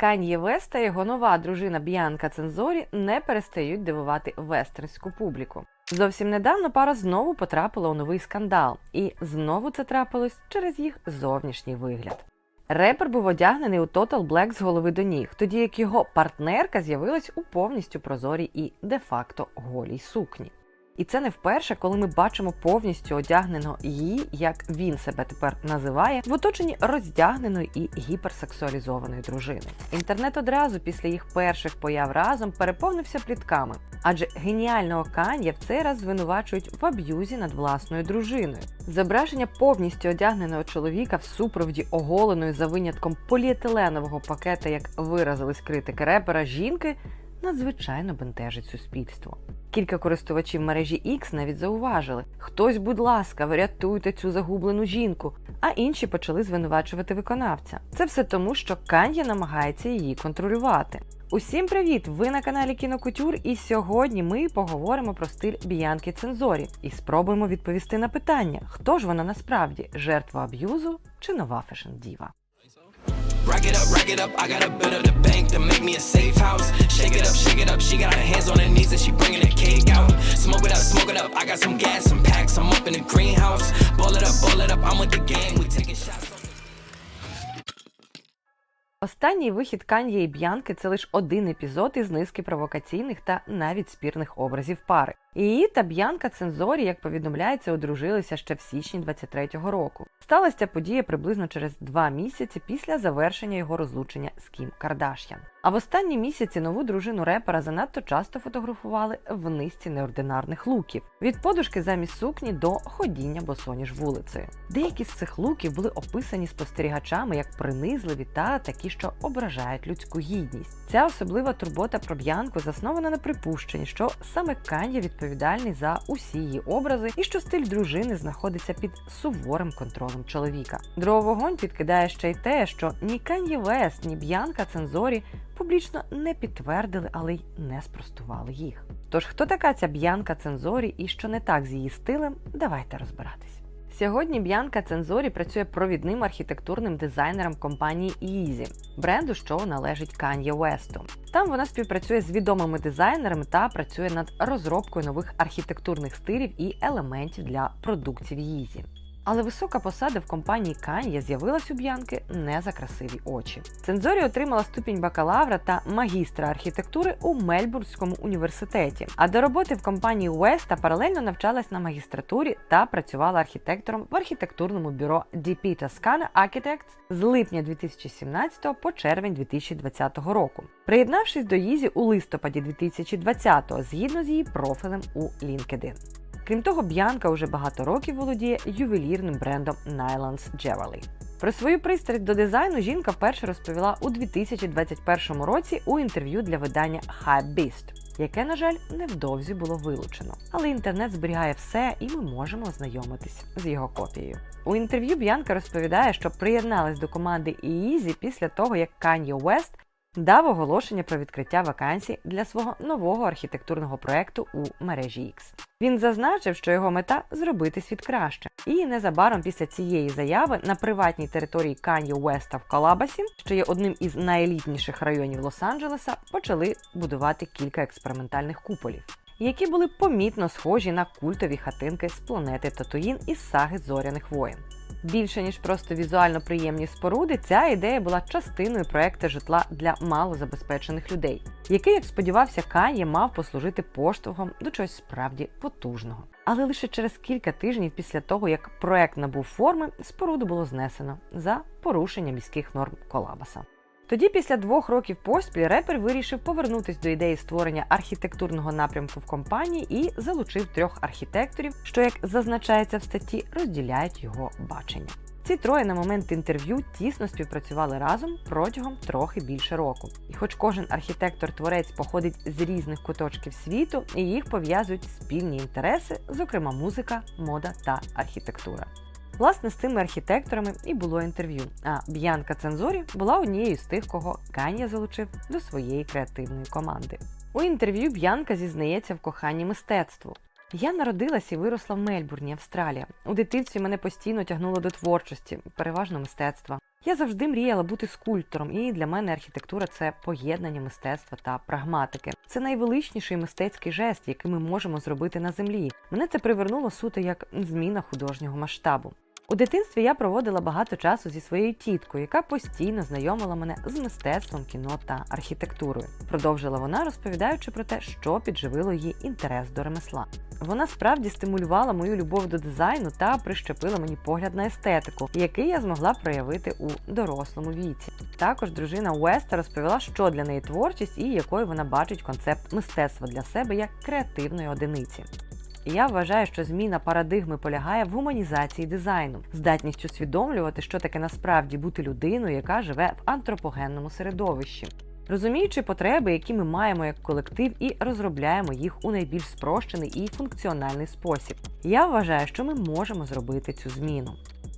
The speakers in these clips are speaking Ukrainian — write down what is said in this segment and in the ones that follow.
Кан'є Вест та його нова дружина Б'янка Цензорі не перестають дивувати вестернську публіку. Зовсім недавно пара знову потрапила у новий скандал, і знову це трапилось через їх зовнішній вигляд. Репер був одягнений у Total Black з голови до ніг, тоді як його партнерка з'явилась у повністю прозорій і де-факто голій сукні. І це не вперше, коли ми бачимо повністю одягненого її, як він себе тепер називає, в оточенні роздягненої і гіперсексуалізованої дружини. Інтернет одразу після їх перших появ разом переповнився плітками, адже геніального Кан'є в цей раз звинувачують в аб'юзі над власною дружиною. Зображення повністю одягненого чоловіка в супроводі оголеної за винятком поліетиленового пакета, як виразились критики репера, жінки надзвичайно бентежить суспільство. Кілька користувачів мережі X навіть зауважили: хтось, будь ласка, врятуйте цю загублену жінку. А інші почали звинувачувати виконавця. Це все тому, що Кан'є намагається її контролювати. Усім привіт! Ви на каналі Кінокутюр, і сьогодні ми поговоримо про стиль Біянки Цензорі і спробуємо відповісти на питання, хто ж вона насправді жертва аб'юзу чи нова фешн-діва. Rack it up, rack it up. I got a bit of the bank to make me a safe house. Shake it up, shake it up. She got her hands on her knees and she bringing the cake out. Smoke it up, smoke it up. I got some gas, some packs. I'm up in the greenhouse. Ball it up, ball it up. I'm with the gang. We taking shots. Останній вихід Кан'є і Б'янки це лише один епізод із низки провокаційних та навіть спірних образів пари. Її та Б'янка Цензорі, як повідомляється, одружилися ще в січні 23-го року. Сталася ця подія приблизно через два місяці після завершення його розлучення з Кім Кардаш'ян. А в останні місяці нову дружину репера занадто часто фотографували в низці неординарних луків від подушки замість сукні до ходіння босоніж вулицею. Деякі з цих луків були описані спостерігачами як принизливі та такі, що ображають людську гідність. Ця особлива турбота про Б'янку заснована на припущенні, що саме Кан'є відповідальний за усі її образи і що стиль дружини знаходиться під суворим контролем чоловіка. Дрововогонь підкидає ще й те, що ні Кен'ї Вест, ні Б'янка Цензорі публічно не підтвердили, але й не спростували їх. Тож хто така ця Б'янка Цензорі і що не так з її стилем, давайте розбиратись. Сьогодні Б'янка Цензорі працює провідним архітектурним дизайнером компанії Easy, бренду, що належить Кан'є Весту. Там вона співпрацює з відомими дизайнерами та працює над розробкою нових архітектурних стилів і елементів для продуктів Yeezy. Але висока посада в компанії Кан'є з'явилась у Б'янки не за красиві очі. Цензорі отримала ступінь бакалавра та магістра архітектури у Мельбурнському університеті. А до роботи в компанії Уеста паралельно навчалась на магістратурі та працювала архітектором в архітектурному бюро DP Toscana Architects з липня 2017 по червень 2020 року. Приєднавшись до Їзі у листопаді 2020 згідно з її профілем у LinkedIn. Крім того, Б'янка уже багато років володіє ювелірним брендом Nylons Jewelry. Про свою пристрасть до дизайну жінка вперше розповіла у 2021 році у інтерв'ю для видання Hypebeast, яке, на жаль, невдовзі було вилучено. Але інтернет зберігає все, і ми можемо ознайомитись з його копією. У інтерв'ю Б'янка розповідає, що приєдналась до команди Easy після того, як Kanye West дав оголошення про відкриття вакансій для свого нового архітектурного проекту у мережі X. Він зазначив, що його мета зробити світ краще. І незабаром після цієї заяви на приватній території Кан'є Уеста в Калабасі, що є одним із найелітніших районів Лос-Анджелеса, почали будувати кілька експериментальних куполів. Які були помітно схожі на культові хатинки з планети Татуїн із саги зоряних воїн. Більше ніж просто візуально приємні споруди, ця ідея була частиною проекту житла для малозабезпечених людей, який, як сподівався, Кан'є мав послужити поштовхом до чогось справді потужного. Але лише через кілька тижнів після того, як проект набув форми, споруду було знесено за порушення міських норм Колабаса. Тоді, після двох років поспіль, репер вирішив повернутися до ідеї створення архітектурного напрямку в компанії і залучив трьох архітекторів, що, як зазначається в статті, розділяють його бачення. Ці троє на момент інтерв'ю тісно співпрацювали разом протягом трохи більше року. І хоч кожен архітектор-творець походить з різних куточків світу, і їх пов'язують спільні інтереси, зокрема музика, мода та архітектура. Власне, з цими архітекторами і було інтерв'ю. А Б'янка Цензорі була однією з тих, кого Кан'я залучив до своєї креативної команди. У інтерв'ю Б'янка зізнається в коханні мистецтву. Я народилась і виросла в Мельбурні, Австралія. У дитинстві мене постійно тягнуло до творчості, переважно мистецтва. Я завжди мріяла бути скульптором, і для мене архітектура це поєднання мистецтва та прагматики. Це найвеличніший мистецький жест, який ми можемо зробити на землі. Мене це привернуло суто як зміна художнього масштабу. У дитинстві я проводила багато часу зі своєю тіткою, яка постійно знайомила мене з мистецтвом, кіно та архітектурою. Продовжила вона, розповідаючи про те, що підживило її інтерес до ремесла. Вона справді стимулювала мою любов до дизайну та прищепила мені погляд на естетику, який я змогла проявити у дорослому віці. Також дружина Уеста розповіла, що для неї творчість і якою вона бачить концепт мистецтва для себе як креативної одиниці. Я вважаю, що зміна парадигми полягає в гуманізації дизайну, здатність усвідомлювати, що таке насправді бути людиною, яка живе в антропогенному середовищі. Розуміючи потреби, які ми маємо як колектив, і розробляємо їх у найбільш спрощений і функціональний спосіб. Я вважаю, що ми можемо зробити цю зміну.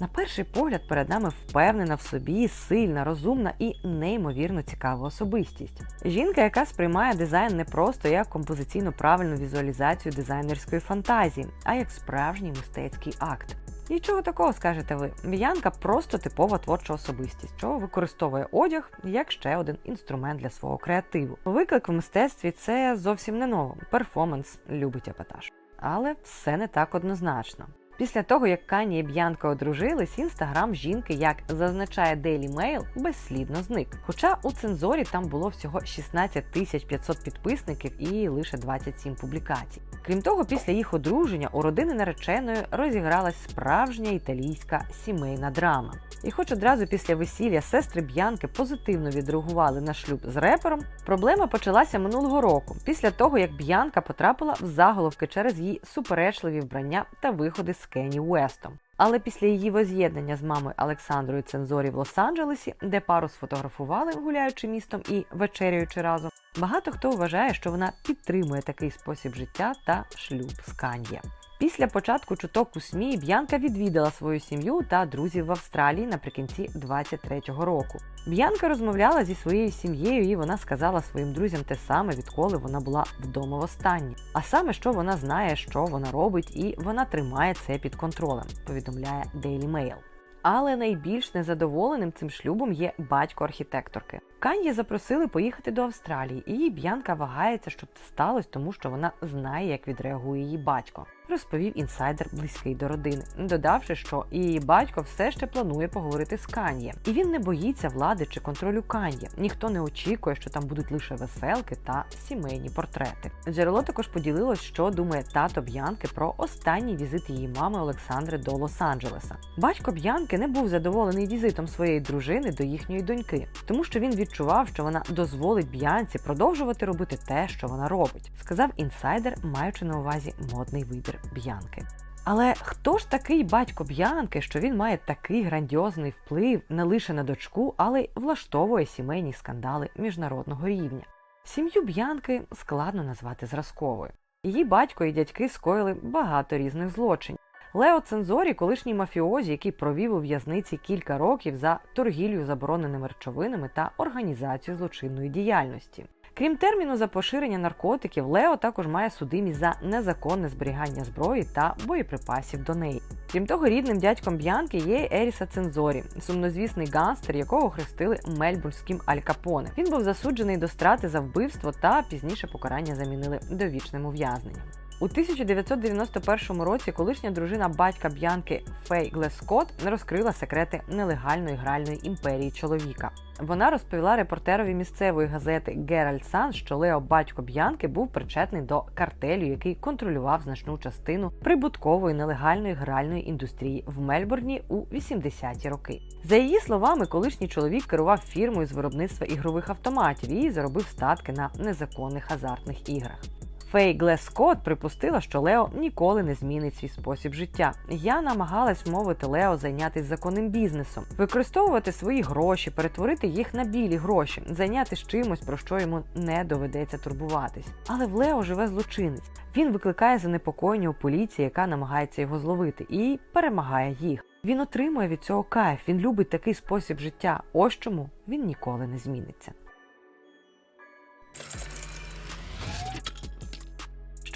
На перший погляд перед нами впевнена в собі, сильна, розумна і неймовірно цікава особистість. Жінка, яка сприймає дизайн не просто як композиційно правильну візуалізацію дизайнерської фантазії, а як справжній мистецький акт. Нічого такого скажете ви. Б'янка просто типова творча особистість, що використовує одяг як ще один інструмент для свого креативу. Виклик в мистецтві це зовсім не ново. Перформанс любить епатаж. Але все не так однозначно. Після того, як Кані і Б'янка одружились, інстаграм жінки, як зазначає Daily Mail, безслідно зник. Хоча у цензорі там було всього 16 тисяч 500 підписників і лише 27 публікацій. Крім того, після їх одруження у родини нареченої розігралась справжня італійська сімейна драма. І хоч одразу після весілля сестри Б'янки позитивно відреагували на шлюб з репером, проблема почалася минулого року, після того як Б'янка потрапила в заголовки через її суперечливі вбрання та виходи з Кені Уестом. Але після її воз'єднання з мамою Олександрою Цензорі в Лос-Анджелесі, де пару сфотографували, гуляючи містом і вечеряючи разом, багато хто вважає, що вона підтримує такий спосіб життя та шлюб з Кан'є. Після початку чуток у СМІ Б'янка відвідала свою сім'ю та друзів в Австралії наприкінці 23-го року. Б'янка розмовляла зі своєю сім'єю, і вона сказала своїм друзям те саме, відколи вона була вдома востаннє. А саме, що вона знає, що вона робить, і вона тримає це під контролем, повідомляє Daily Mail. Але найбільш незадоволеним цим шлюбом є батько архітекторки. Кан'ї запросили поїхати до Австралії, і Б'янка вагається, щоб це сталося, тому що вона знає, як відреагує її батько. Розповів інсайдер близький до родини, додавши, що її батько все ще планує поговорити з Кан'є. І він не боїться влади чи контролю Кан'є. Ніхто не очікує, що там будуть лише веселки та сімейні портрети. Джерело також поділилось, що думає тато Б'янки про останній візит її мами Олександри до Лос-Анджелеса. Батько Б'янки не був задоволений візитом своєї дружини до їхньої доньки, тому що він відчував, що вона дозволить Б'янці продовжувати робити те, що вона робить, сказав інсайдер, маючи на увазі модний вибір Б'янки. Але хто ж такий батько Б'янки, що він має такий грандіозний вплив не лише на дочку, але й влаштовує сімейні скандали міжнародного рівня? Сім'ю Б'янки складно назвати зразковою. Її батько і дядьки скоїли багато різних злочинів. Лео Цензорі, колишній мафіозі, який провів у в'язниці кілька років за торгівлю забороненими речовинами та організацію злочинної діяльності. Крім терміну за поширення наркотиків, Лео також має судимість за незаконне зберігання зброї та боєприпасів до неї. Крім того, рідним дядьком Б'янки є Еріса Цензорі, сумнозвісний ганстер, якого хрестили мельбурнським Аль Капоне. Він був засуджений до страти за вбивство та пізніше покарання замінили довічним ув'язненням. У 1991 році колишня дружина батька Б'янки Фей Глескот розкрила секрети нелегальної гральної імперії чоловіка. Вона розповіла репортерові місцевої газети Геральд Сан, що Лео батько Б'янки був причетний до картелю, який контролював значну частину прибуткової нелегальної гральної індустрії в Мельбурні у 80-ті роки. За її словами, колишній чоловік керував фірмою з виробництва ігрових автоматів і заробив статки на незаконних азартних іграх. Фей Глескот припустила, що Лео ніколи не змінить свій спосіб життя. Я намагалась мовити Лео зайнятися законним бізнесом, використовувати свої гроші, перетворити їх на білі гроші, зайнятися чимось, про що йому не доведеться турбуватись. Але в Лео живе злочинець. Він викликає занепокоєння у поліції, яка намагається його зловити, і перемагає їх. Він отримує від цього кайф. Він любить такий спосіб життя. Ось чому він ніколи не зміниться.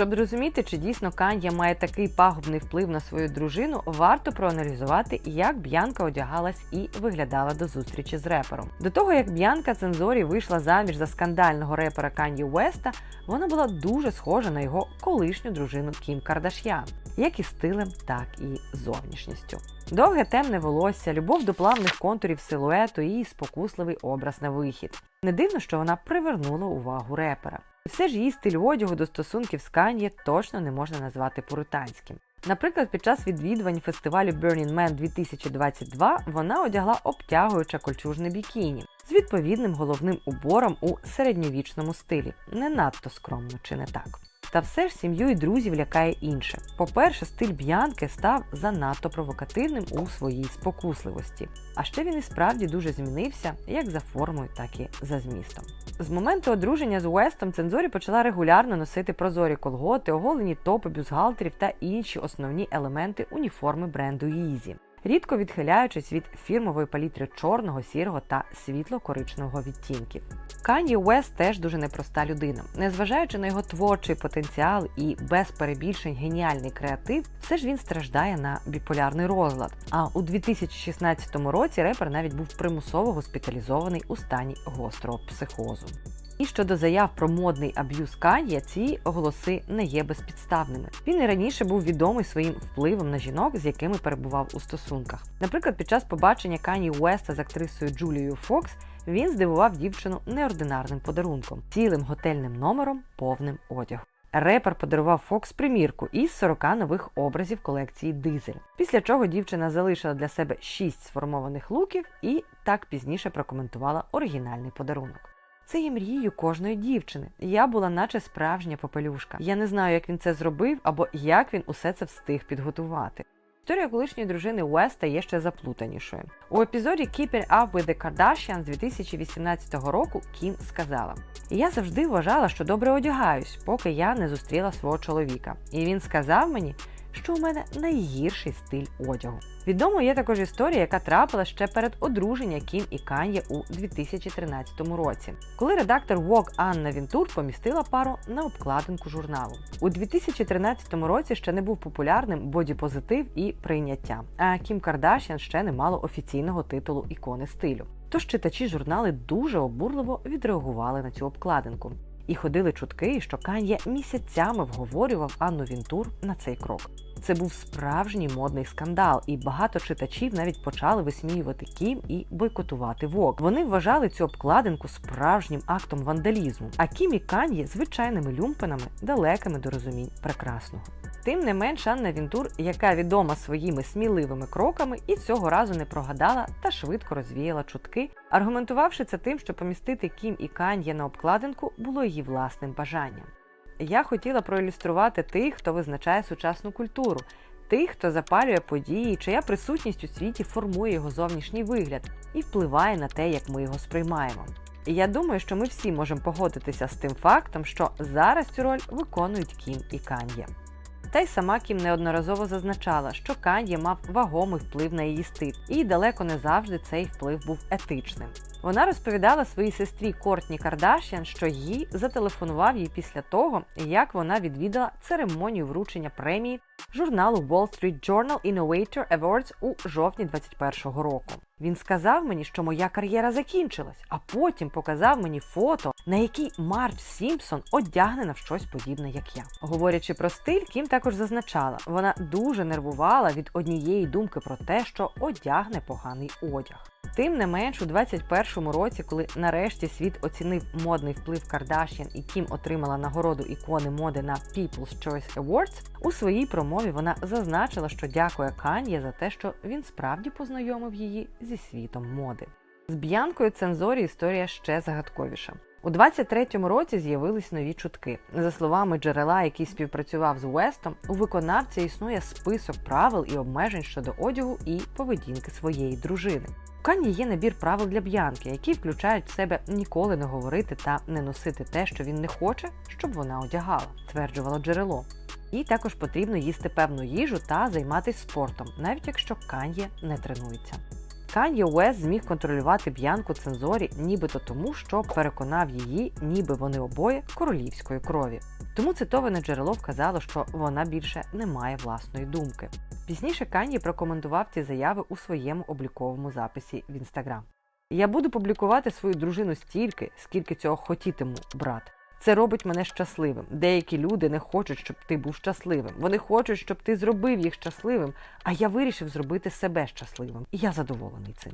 Щоб зрозуміти, чи дійсно Кан'я має такий пагубний вплив на свою дружину, варто проаналізувати, як Б'янка одягалась і виглядала до зустрічі з репером. До того як Б'янка Цензорі вийшла заміж за скандального репера Кан'ї Уеста, вона була дуже схожа на його колишню дружину Кім Кардаш'ян, як і стилем, так і зовнішністю. Довге темне волосся, любов до плавних контурів силуету і спокусливий образ на вихід. Не дивно, що вона привернула увагу репера. Все ж її стиль одягу до стосунків з Кан'є точно не можна назвати пуританським. Наприклад, під час відвідувань фестивалю Burning Man 2022 вона одягла обтягуюче кольчужне бікіні з відповідним головним убором у середньовічному стилі. Не надто скромно, чи не так? Та все ж сім'ю і друзів лякає інше. По-перше, стиль б'янки став занадто провокативним у своїй спокусливості. А ще він і справді дуже змінився як за формою, так і за змістом. З моменту одруження з Уестом Цензорі почала регулярно носити прозорі колготи, оголені топи бюстгальтерів та інші основні елементи уніформи бренду Yeezy рідко відхиляючись від фірмової палітри чорного, сірого та світло-коричневого відтінків. Кан'є Уест теж дуже непроста людина. Незважаючи на його творчий потенціал і без перебільшень геніальний креатив, все ж він страждає на біполярний розлад. А у 2016 році репер навіть був примусово госпіталізований у стані гострого психозу. І щодо заяв про модний аб'юз Кан'є, ці голоси не є безпідставними. Він і раніше був відомий своїм впливом на жінок, з якими перебував у стосунках. Наприклад, під час побачення Кані Уеста з актрисою Джулією Фокс він здивував дівчину неординарним подарунком цілим готельним номером, повним одягу. Репер подарував Фокс примірку із 40 нових образів колекції Дизель. Після чого дівчина залишила для себе 6 сформованих луків і так пізніше прокоментувала оригінальний подарунок. Це є мрією кожної дівчини. Я була, наче справжня попелюшка. Я не знаю, як він це зробив або як він усе це встиг підготувати. Історія колишньої дружини Уеста є ще заплутанішою. У епізоді Keeping Up with the Kardashians 2018 року Кім сказала: Я завжди вважала, що добре одягаюсь, поки я не зустріла свого чоловіка. І він сказав мені, що у мене найгірший стиль одягу. Відомо є також історія, яка трапила ще перед одруження Кім і Кан'є у 2013 році, коли редактор Vogue Анна Вінтур помістила пару на обкладинку журналу. У 2013 році ще не був популярним бодіпозитив і прийняття, а Кім Кардашян ще не мало офіційного титулу ікони стилю. Тож читачі журнали дуже обурливо відреагували на цю обкладинку. І ходили чутки, що Кан'є місяцями вговорював Анну Вінтур на цей крок. Це був справжній модний скандал, і багато читачів навіть почали висміювати Кім і бойкотувати Вок. Вони вважали цю обкладинку справжнім актом вандалізму, а Кім і Кан'є звичайними люмпинами, далекими до розумінь прекрасного. Тим не менш, Анна Вінтур, яка відома своїми сміливими кроками, і цього разу не прогадала та швидко розвіяла чутки, аргументувавши це тим, що помістити Кім і Кан'є на обкладинку було її власним бажанням. Я хотіла проілюструвати тих, хто визначає сучасну культуру, тих, хто запалює події, чия присутність у світі формує його зовнішній вигляд і впливає на те, як ми його сприймаємо. І я думаю, що ми всі можемо погодитися з тим фактом, що зараз цю роль виконують Кім і Кан'є. Та й сама Кім неодноразово зазначала, що Кан'є мав вагомий вплив на її стиль, і далеко не завжди цей вплив був етичним. Вона розповідала своїй сестрі Кортні Кардашян, що їй зателефонував їй після того, як вона відвідала церемонію вручення премії журналу Wall Street Journal Innovator Awards у жовтні 2021 року. Він сказав мені, що моя кар'єра закінчилась, а потім показав мені фото, на якій Мардж Сімпсон одягнена в щось подібне, як я. Говорячи про стиль, Кім також зазначала, вона дуже нервувала від однієї думки про те, що одягне поганий одяг. Тим не менш, у 21-му році, коли нарешті світ оцінив модний вплив Кардашян і Кім отримала нагороду ікони моди на People's Choice Awards, у своїй промові вона зазначила, що дякує Кан'є за те, що він справді познайомив її зі світом моди. З Б'янкою Цензорі історія ще загадковіша. У 23-му році з'явились нові чутки. За словами джерела, який співпрацював з Уестом, у виконавця існує список правил і обмежень щодо одягу і поведінки своєї дружини. Кані є набір правил для б'янки, які включають в себе ніколи не говорити та не носити те, що він не хоче, щоб вона одягала, стверджувало джерело. Їй також потрібно їсти певну їжу та займатися спортом, навіть якщо Кан'є не тренується. Кан'є Уест зміг контролювати Б'янку Цензорі нібито тому, що переконав її, ніби вони обоє королівської крові. Тому цитоване джерело вказало, що вона більше не має власної думки. Пізніше Кан'є прокоментував ці заяви у своєму обліковому записі в інстаграм. Я буду публікувати свою дружину стільки, скільки цього хотітиму, брат. Це робить мене щасливим. Деякі люди не хочуть, щоб ти був щасливим. Вони хочуть, щоб ти зробив їх щасливим, а я вирішив зробити себе щасливим. І я задоволений цим.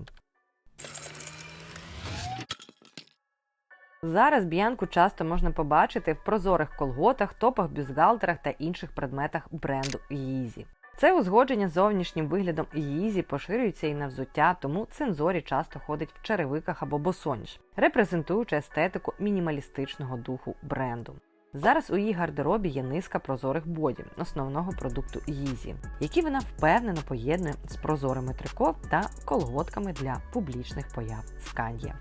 Зараз б'янку часто можна побачити в прозорих колготах, топах, бюстгальтерах та інших предметах бренду Yeezy. Це узгодження з зовнішнім виглядом Yeezy поширюється і на взуття, тому цензорі часто ходить в черевиках або босоніж, репрезентуючи естетику мінімалістичного духу бренду. Зараз у її гардеробі є низка прозорих бодів, основного продукту Yeezy, які вона впевнено поєднує з прозорими трико та колготками для публічних появ Kanye.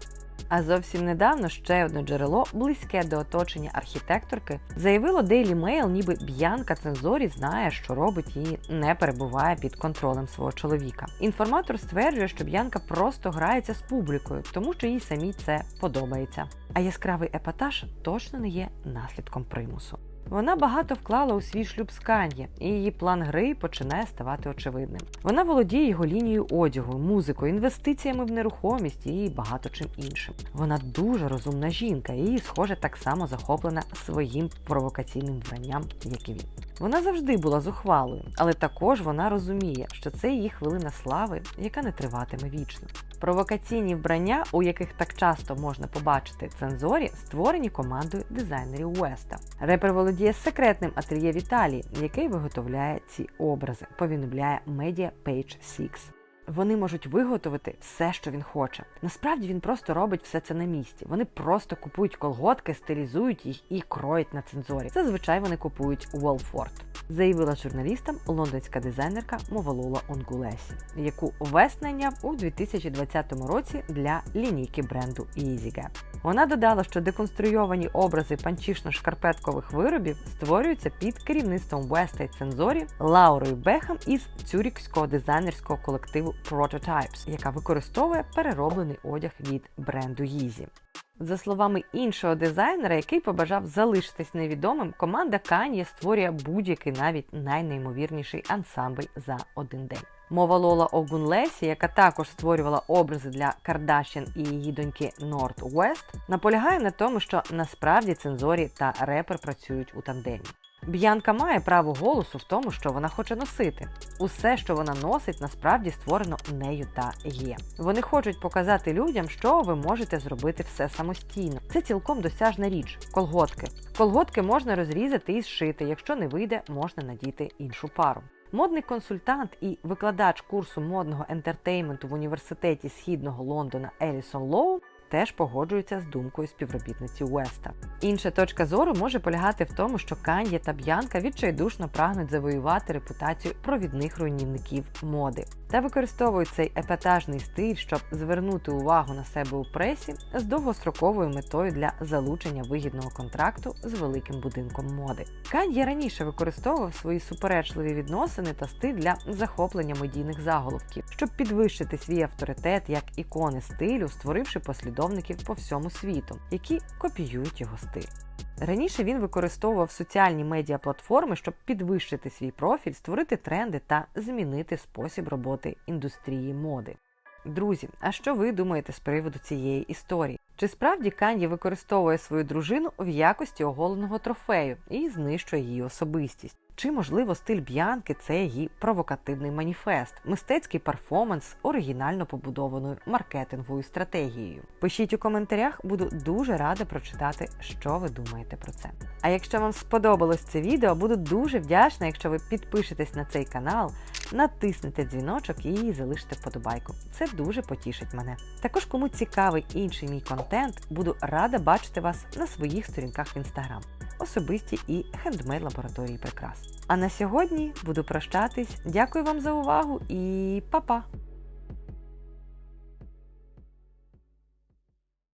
А зовсім недавно ще одне джерело, близьке до оточення архітекторки, заявило Daily Mail, ніби Б'янка Цензорі знає, що робить і не перебуває під контролем свого чоловіка. Інформатор стверджує, що Б'янка просто грається з публікою, тому що їй самій це подобається. А яскравий епатаж точно не є наслідком примусу. Вона багато вклала у свій шлюб з Кан'є, і її план гри починає ставати очевидним. Вона володіє його лінією одягу, музикою, інвестиціями в нерухомість і багато чим іншим. Вона дуже розумна жінка і, схоже, так само захоплена своїм провокаційним вбранням, як і він. Вона завжди була зухвалою, але також вона розуміє, що це її хвилина слави, яка не триватиме вічно. Провокаційні вбрання, у яких так часто можна побачити цензорі, створені командою дизайнерів Уеста. Репер володіє секретним ательє в Італії, який виготовляє ці образи, повідомляє Media Page 6. Вони можуть виготовити все, що він хоче. Насправді він просто робить все це на місці. Вони просто купують колготки, стилізують їх і кроють на цензорі. Зазвичай вони купують Уолфорд. Заявила журналістам лондонська дизайнерка Мовалола Онгулесі, яку Вест найняв у 2020 році для лінійки бренду EasyGap. Вона додала, що деконструйовані образи панчішно-шкарпеткових виробів створюються під керівництвом Веста і цензорі Лаурою Бехам із цюрікського дизайнерського колективу Prototypes, яка використовує перероблений одяг від бренду Yeezy. За словами іншого дизайнера, який побажав залишитись невідомим, команда Kanye створює будь-який навіть найнеймовірніший ансамбль за один день. Мова Лола Огунлесі, яка також створювала образи для Кардашін і її доньки Норт Уест, наполягає на тому, що насправді цензорі та репер працюють у тандемі. Б'янка має право голосу в тому, що вона хоче носити. Усе, що вона носить, насправді створено нею та є. Вони хочуть показати людям, що ви можете зробити все самостійно. Це цілком досяжна річ. Колготки. Колготки можна розрізати і зшити. Якщо не вийде, можна надіти іншу пару. Модний консультант і викладач курсу модного ентертейменту в університеті Східного Лондона Елісон Лоу теж погоджується з думкою співробітниці Уеста. Інша точка зору може полягати в тому, що Кан'є та Б'янка відчайдушно прагнуть завоювати репутацію провідних руйнівників моди та використовують цей епатажний стиль, щоб звернути увагу на себе у пресі з довгостроковою метою для залучення вигідного контракту з великим будинком моди. Кан'є раніше використовував свої суперечливі відносини та стиль для захоплення медійних заголовків, щоб підвищити свій авторитет як ікони стилю, створивши послідовників по всьому світу, які копіюють його стиль. Раніше він використовував соціальні медіаплатформи, щоб підвищити свій профіль, створити тренди та змінити спосіб роботи індустрії моди. Друзі, а що ви думаєте з приводу цієї історії? Чи справді Канді використовує свою дружину в якості оголеного трофею і знищує її особистість? Чи, можливо, стиль Б'янки це її провокативний маніфест, мистецький перформанс оригінально побудованою маркетинговою стратегією? Пишіть у коментарях, буду дуже рада прочитати, що ви думаєте про це. А якщо вам сподобалось це відео, буду дуже вдячна, якщо ви підпишетесь на цей канал, натиснете дзвіночок і залишите вподобайку. Це дуже потішить мене. Також, кому цікавий інший мій контент, буду рада бачити вас на своїх сторінках в інстаграм особисті і хендмейд лабораторії прикрас. А на сьогодні буду прощатись. Дякую вам за увагу і па-па!